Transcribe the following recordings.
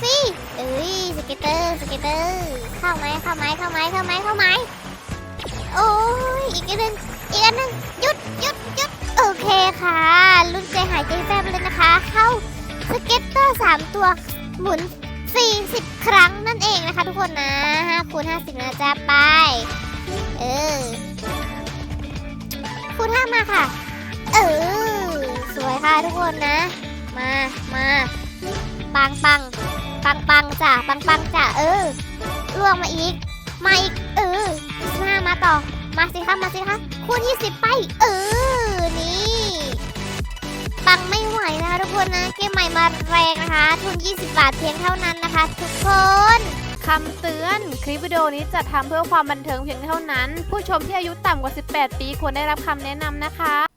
ฟรีเอ้ยสเก็ตเตอร์สเก็ตเตอร์เข้าไหมเข้าไหมเข้าไหมเข้าไหมเข้าไหมโอ้ยอีกอันหนึ่งอีกอันหนึ่งหยุดหยุดหยุดโอเคค่ะลุ้นใจหายใจแฟบเลยนะคะ เข้าสเก็ตเตอร์สามตัวหมุน40 ครั้งนั่นเองนะคะทุกคนนะ5คูณ50นะจ๊ะไป เออคูณ5มาค่ะ เออ สวยค่ะทุกคนนะ มา มา ปังปังปังปังจ้ะปังปังจ้ะเออล่วงมาอีก มาอีก เออ15มาต่อ มาสิคะมาสิคะคูณ20ไป เออ นี่ ปังไม่ไหวนะคะทุกคนนะ เกมใหม่มาแรงนะคะ ทุน 20 บาทเพียงเท่านั้นนะคะ ทุกคนคำเตือน คลิปวิดีโอนี้จะทำเพื่อความบันเทิงเพียงเท่านั้น ผู้ชมที่อายุต่ำกว่า 18 ปีควรได้รับคำแนะนำนะคะ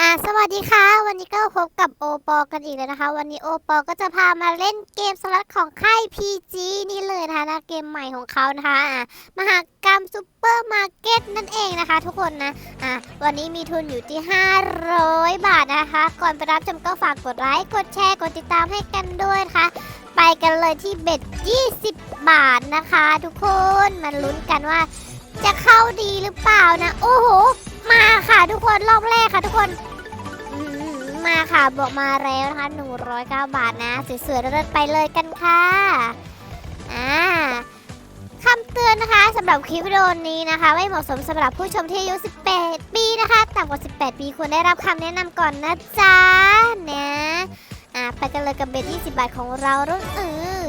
อ่าสวัสดีค่ะ วันนี้ก็พบกับโอปอกันอีกแล้วนะคะ วันนี้โอปอก็จะพามาเล่นเกมสล็อตของค่าย PG นี่เลยนะคะนะเกมใหม่ของเขานะคะอ่ามหากรรมซูเปอร์มาร์เก็ตนั่นเองนะคะ ทุกคนนะอ่าวันนี้มีทุนอยู่ที่ 500 บาทนะคะ ก่อนไปรับชมก็ฝากกดไลค์กดแชร์กดติดตามให้กันด้วยนะคะ ไปกันเลยที่เบ็ด 20 บาทนะคะ ทุกคนมาลุ้นกันว่าจะเข้าดีหรือเปล่านะ โอ้โห ทุกคนรอบแรกค่ะทุกคนมาค่ะบอกมาแล้วนะคะ109 บาทนะสวยๆเลิศไปเลยกันค่ะอ่าคำเตือนนะคะสำหรับคลิปวิดีโอนี้นะคะ ไม่เหมาะสมสำหรับผู้ชมที่อายุ 18 ปีนะคะต่ำกว่า 18 ปีควรได้รับคำแนะนำก่อนนะจ๊ะนะอ่าไปกันเลยกับเบ็ด20 บาทของเรารุ่นเออ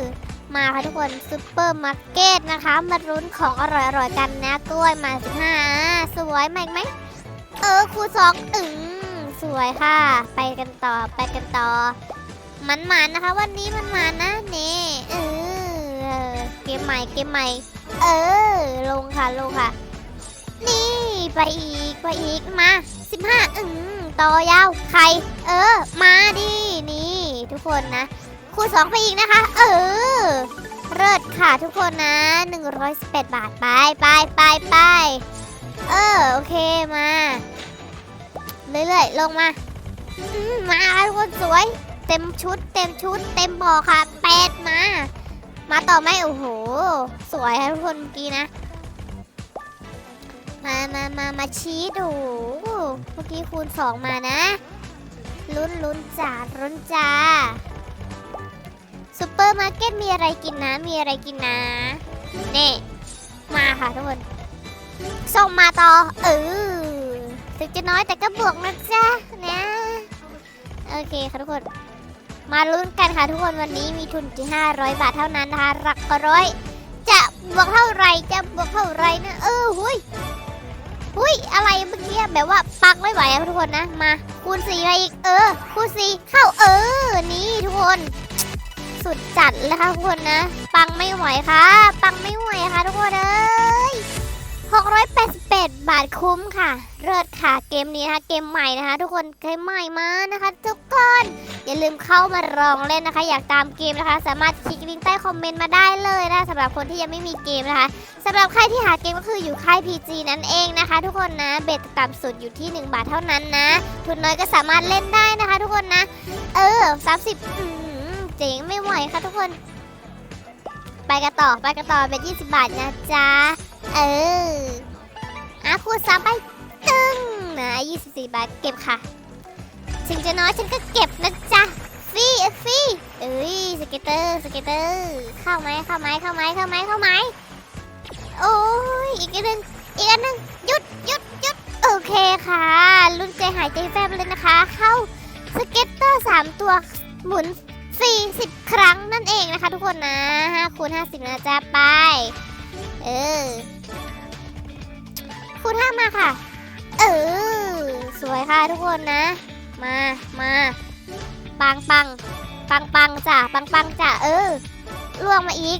มาค่ะทุกคนซูเปอร์มาร์เก็ตนะคะ มารุ้นของอร่อยๆกันนะกล้วยมา15สวยไหมไหม เออครูสองอึงสวยค่ะ ไปกันต่อไปกันต่อ มันหมันนะคะ วันนี้มันหมันนะนี่เออเกมใหม่เกมใหม่ เออ ลงค่ะลงค่ะ นี่ไปอีกไปอีกมา15อืมต่อยาวใคร เออ มาดินี่ ทุกคนนะคูณสองไปอีกนะคะ เออเลิศค่ะทุกคนนะ 118 บาท ไปไปไปไปเออ โอเคมา เรื่อยๆลงมามมาทุกคนสวย เต็มชุด เต็มชุด เต็มบอค่ะแปดมา มาต่อไหมโอ้โห สวยค่ะทุกคนเมื่อกี้นะ มามามามาชี้ดูเมื่อกี้คูณสองมานะลุ้นลุ้นจ้าลุ้นจ้าซูเปอร์มาร์เก็ตมีอะไรกินนะ มีอะไรกินนะนี่มาค่ะทุกคนส่งมาต่อเออ ถึงจะน้อยแต่ก็บวกนะจ๊ะนะโอเคค่ะทุกคน มาลุ้นกันค่ะทุกคนวันนี้มีทุนที่500 บาทเท่านั้นนะคะหลักร้อย จะบวกเท่าไหรจะบวกเท่าไหรนะเออหุยหุยอะไรเมื่อกี้แบบว่าปังไม่ไหวอะทุกคนนะมา คูณสี่ไปอีกเออ คูณสี่เข้าเออ นี่ทุกคน สุดจัดเลยค่ะทุกคนนะ ปังไม่ไหวค่ะ ปังไม่ไหวค่ะทุกคนเอ้ยาทคุ้มค่ะเลิศค่ะเกมนี้นะคะเกมใหม่นะคะ ทุกคนเกมใหม่มานะคะ ทุกคนอย่าลืมเข้ามาลองเล่นนะคะ อยากตามเกมนะคะ สามารถคลิกลิงก์ใต้คอมเมนต์มาได้เลยนะสำหรับคนที่ยังไม่มีเกมนะคะสำหรับใครที่หาเกมก็คืออยู่ค่าย PG นั่นเองนะคะ ทุกคนนะเบ็ดต่ำสุดอยู่ที่ 1 บาทเท่านั้นนะทุนน้อยก็สามารถเล่นได้นะคะ ทุกคนนะ เออ30อืมเจ๋งไม่ไหวค่ะทุกคน ไปกันต่อไปกันต่อเป็น20 บาทนะจ๊ะเออ อะคูณสามไปตึ้งนะ24บาทเก็บค่ะ ถึงจะน้อยฉันก็เก็บนะจ๊ะฟรีฟรีเอ้ยสเก็ตเตอร์สเก็ตเตอร์เข้าไหมเข้าไหมเข้าไหมเข้าไหมเข้าไหมโอ้ยอีกอันหนึ่งอีกอันหนึ่งหยุดหยุดหยุดโอเคค่ะลุ้นใจหายใจแฟบเลยนะคะ เข้าสเก็ตเตอร์สามตัวหมุน40 ครั้งนั่นเองนะคะทุกคนนะ5คูณ50 นะจ๊ะไป ค่ะ เออ สวยค่ะทุกคนนะ มา มาปังปังปังปังจ้ะปังปังจ้ะเออล่วงมาอีก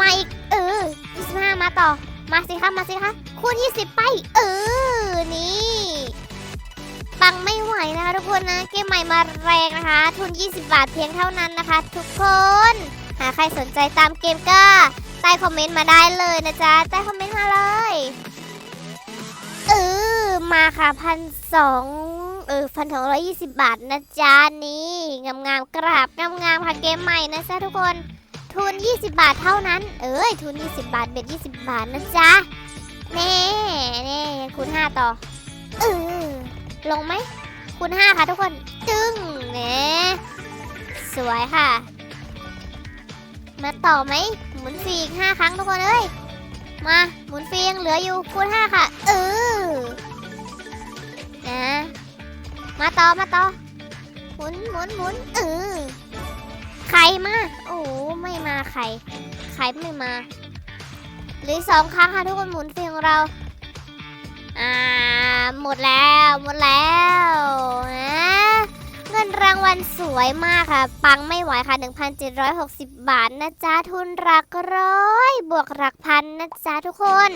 มาอีก เออ25มาต่อ มาสิคะมาสิคะคูณ20 ไป เออ นี่ปังไม่ไหวนะคะทุกคนนะเกมใหม่มาแรงนะคะ ทุน 20 บาทเพียงเท่านั้นนะคะ ทุกคน หากใครสนใจตามเกมก็ใต้คอมเมนต์มาได้เลยนะจ๊ะใต้คอมเมนต์มาเลย มาค่ะพันสองเออฟันทองร้อยยี่สิบบาทนะจ๊ะนี่งามงามๆกราบงามงามๆค่ะเกมใหม่นะจ๊ะทุกคนทุน 20 บาทเท่านั้น เอ้ยทุน 20 บาทเบ็ด20 บาทนะจ๊ะเน่เน่คูณ5ต่อเออลงไหมคูณ5ค่ะทุกคนจึ้งเน่สวยค่ะ มาต่อไหมหมุนฟรีอีก5ครั้งทุกคนเอ้ยมาหมุนฟรียังเหลืออยู่คูณ5ค่ะเออ นะ มาต่อมาต่อหมุนหมุนหมุนเออใครมา โอ้ไม่มาใคร ใครไม่มาหลือสองครั้งค่ะทุกคนหมุนฟรีของเรา อ่า หมดแล้ว หมดแล้วนะเงินรางวัลสวยมากค่ะ ปังไม่ไหวค่ะ 1,760 บาทนะจ๊ะ ทุนหลักร้อย บวกหลักพันนะจ๊ะทุกคน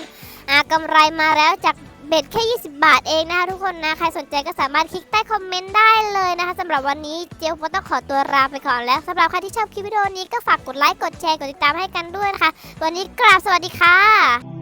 อ่ากำไรมาแล้วจาก เบ็ดแค่ 20 บาทเองนะคะทุกคนนะ ใครสนใจก็สามารถคลิกใต้คอมเมนต์ได้เลยนะคะสำหรับวันนี้เจียวโฟต้องขอตัวลาไปก่อนแล้วสำหรับใครที่ชอบคลิปวิดีโอนี้ก็ฝากกดไลค์ กดแชร์ กดติดตามให้กันด้วยนะคะ วันนี้กราบสวัสดีค่ะ